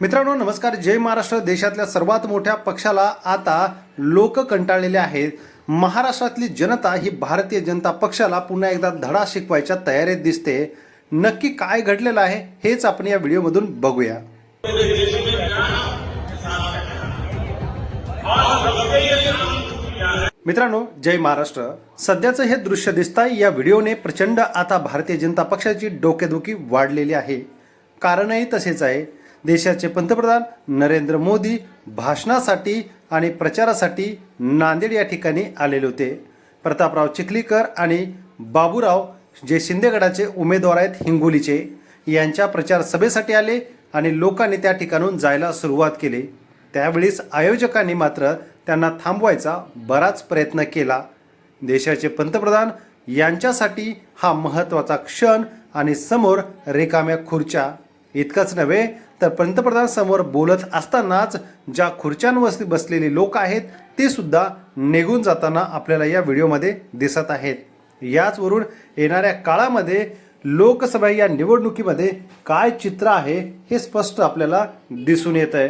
मित्रांनो नमस्कार. जय महाराष्ट्र. देशातल्या सर्वात मोठ्या पक्षाला आता लोक कंटाळलेले आहेत. महाराष्ट्रातली जनता ही भारतीय जनता पक्षाला पुन्हा एकदा धडा शिकवायच्या तयारीत दिसते. नक्की काय घडलेलं आहे हेच आपण या व्हिडिओमधून बघूया. मित्रांनो जय महाराष्ट्र. सध्याचं हे दृश्य दिसताय या व्हिडिओने प्रचंड आता भारतीय जनता पक्षाची डोकेदुखी वाढलेली आहे. कारणही तसेच आहे. देशाचे पंतप्रधान नरेंद्र मोदी भाषणासाठी आणि प्रचारासाठी नांदेड या ठिकाणी आलेले होते. प्रतापराव चिखलीकर आणि बाबूराव जे शिंदेगडाचे उमेदवार आहेत हिंगोलीचे यांच्या प्रचार सभेसाठी आले आणि लोकांनी त्या ठिकाणून जायला सुरुवात केली. त्यावेळीस आयोजकांनी मात्र त्यांना थांबवायचा बराच प्रयत्न केला. देशाचे पंतप्रधान यांच्यासाठी हा महत्त्वाचा क्षण आणि समोर रिकाम्या खुर्च्या. इतकंच नव्हे तर पंतप्रधान समोर बोलत असतानाच ज्या खुर्च्यांवर बसलेले लोक आहेत ते सुद्धा निघून जाताना आपल्याला या व्हिडिओमध्ये दिसत आहेत. याचवरून येणाऱ्या काळामध्ये लोकसभा या निवडणुकीमध्ये काय चित्र आहे हे स्पष्ट आपल्याला दिसून येत आहे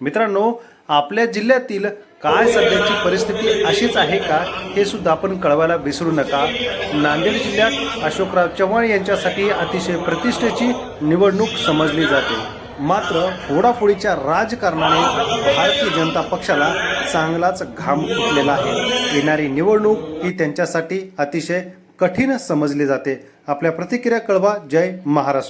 मित्रांनो आपल्या जिल्ह्यातील काय सध्याची परिस्थिती अशीच आहे का हे सुद्धा आपण कळवायला विसरू नका. नांदेड जिल्ह्यात अशोकराव चव्हाण यांच्यासाठी अतिशय प्रतिष्ठेची निवडणूक समजली जाते. मात्र फोडाफोडीच्या राजकारणाने भारतीय जनता पक्षाला चांगलाच घाम फुटलेला आहे. येणारी निवडणूक ही त्यांच्यासाठी अतिशय कठीण समजली जाते. आपल्या प्रतिक्रिया कळवा. जय महाराष्ट्र.